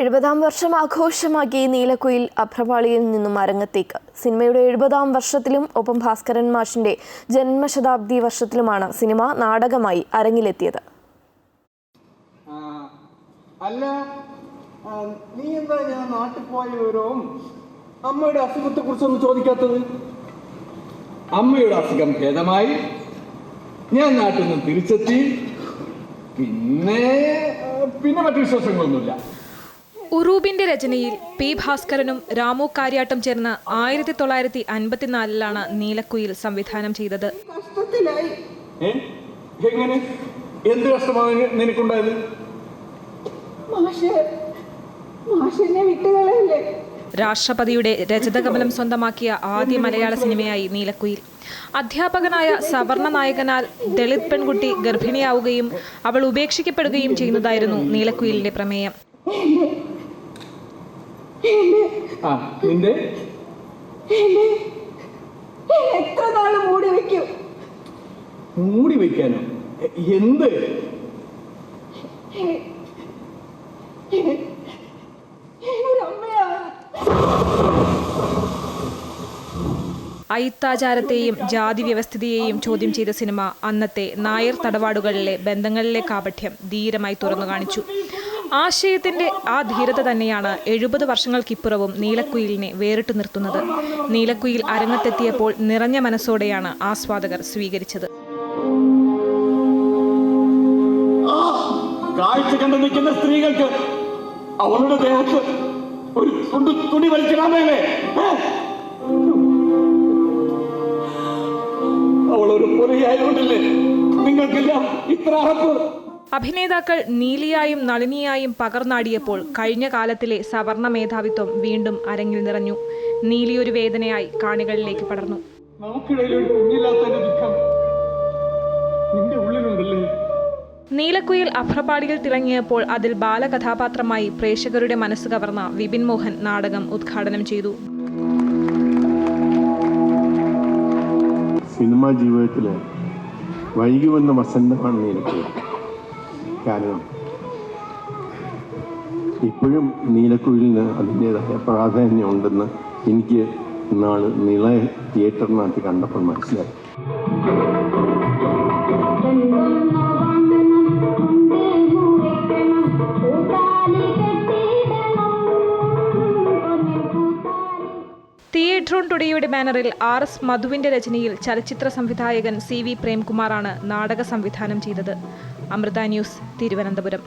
എഴുപതാം വർഷം ആഘോഷമാക്കി നീലക്കുയിൽ അഭ്രപാളിയിൽ നിന്നും അരങ്ങത്തേക്ക്. സിനിമയുടെ എഴുപതാം വർഷത്തിലും ഒപ്പം ഭാസ്കരൻ മാഷിന്റെ ജന്മശതാബ്ദി വർഷത്തിലുമാണ് സിനിമ നാടകമായി അരങ്ങിലെത്തിയത്. അല്ല നീ എന്താ ഞാൻ നാട്ടിൽ പോയ വിവരവും അമ്മയുടെ അസുഖത്തെ കുറിച്ചൊന്നും ചോദിക്കാത്തത്? അമ്മയുടെ അസുഖം ഭേദമായി. ഞാൻ നാട്ടിൽ നിന്ന് തിരിച്ചെത്തി. പിന്നെ പിന്നെ മറ്റു വിശേഷങ്ങളൊന്നുമില്ല. ഉറൂബിന്റെ രചനയിൽ പി ഭാസ്കരനും രാമു കാര്യാട്ടും ചേർന്ന് ആയിരത്തി തൊള്ളായിരത്തി അൻപത്തിനാലിലാണ് നീലക്കുയിൽ സംവിധാനം ചെയ്തത്. എങ്ങനെ? എന്ത് കഷ്ടമാണ് നിനക്കുണ്ടായത്? മാഷ് മാഷിനെ രാഷ്ട്രപതിയുടെ രജതകമലം സ്വന്തമാക്കിയ ആദ്യ മലയാള സിനിമയായി നീലക്കുയിൽ. അധ്യാപകനായ സവർണ നായകനാൽ ദളിത് പെൺകുട്ടി ഗർഭിണിയാവുകയും അവൾ ഉപേക്ഷിക്കപ്പെടുകയും ചെയ്യുന്നതായിരുന്നു നീലക്കുയിലിന്റെ പ്രമേയം. ആ നിന്റെ? എത്ര നാൾ മൂടി വെക്കും? മൂടി വയ്ക്കാനോ എ- എന്ത് അയിത്താചാരത്തെയും ജാതി വ്യവസ്ഥിതിയെയും ചോദ്യം ചെയ്ത സിനിമ അന്നത്തെ നായർ തടവാടുകളിലെ ബന്ധങ്ങളിലെ കാപഠ്യം ധീരമായി തുറന്നു കാണിച്ചു. ആശയത്തിന്റെ ആ ധീരത തന്നെയാണ് എഴുപത് വർഷങ്ങൾക്കിപ്പുറവും നീലക്കുയിലിനെ വേറിട്ട് നിർത്തുന്നത്. നീലക്കുയിൽ അരങ്ങത്തെത്തിയപ്പോൾ നിറഞ്ഞ മനസ്സോടെയാണ് ആസ്വാദകർ സ്വീകരിച്ചത്. കാഴ്ച കണ്ടു നിൽക്കുന്ന സ്ത്രീകൾക്ക് അവളുടെ ദേഹത്ത് ഒരു തുണ്ട് തുണി വലിച്ചിടാമല്ലേ അവൾ ഒരു പുലയായതുകൊണ്ടല്ലേ നിങ്ങൾക്കെല്ലാം ഇത്ര അറപ്പ്? അഭിനേതാക്കൾ നീലിയായും നളിനിയായും പകർന്നാടിയപ്പോൾ കഴിഞ്ഞ കാലത്തിലെ സവർണ മേധാവിത്വം വീണ്ടും അരങ്ങിൽ നിറഞ്ഞു. നീലി ഒരു വേദനയായി കാണികളിലേക്ക് പടർന്നു. നീലക്കുയിൽ അഭ്രപാടിയിൽ തിളങ്ങിയപ്പോൾ അതിൽ ബാലകഥാപാത്രമായി പ്രേക്ഷകരുടെ മനസ്സ് കവർന്ന വിപിൻ മോഹൻ നാടകം ഉദ്ഘാടനം ചെയ്തു. സിനിമാ ജീവിതത്തിലെ വൈകി വന്ന വസന്തമാണ് നീലക്കുയിൽ. കാരണം ഇപ്പോഴും നീലക്കുഴലിന് അതിന്റെതായ പ്രാധാന്യം ഉണ്ടെന്ന് എനിക്ക് നാൾ നിള തിയേറ്ററിനകത്ത് കണ്ടപ്പോൾ മനസ്സിലായി. തിയേറ്ററോൺ ടുഡേയുടെ ബാനറിൽ ആർ എസ് മധുവിന്റെ രചനയിൽ ചലച്ചിത്ര സംവിധായകൻ സി വി പ്രേംകുമാറാണ് നാടക സംവിധാനം ചെയ്തത്. അമൃത ന്യൂസ് തിരുവനന്തപുരം.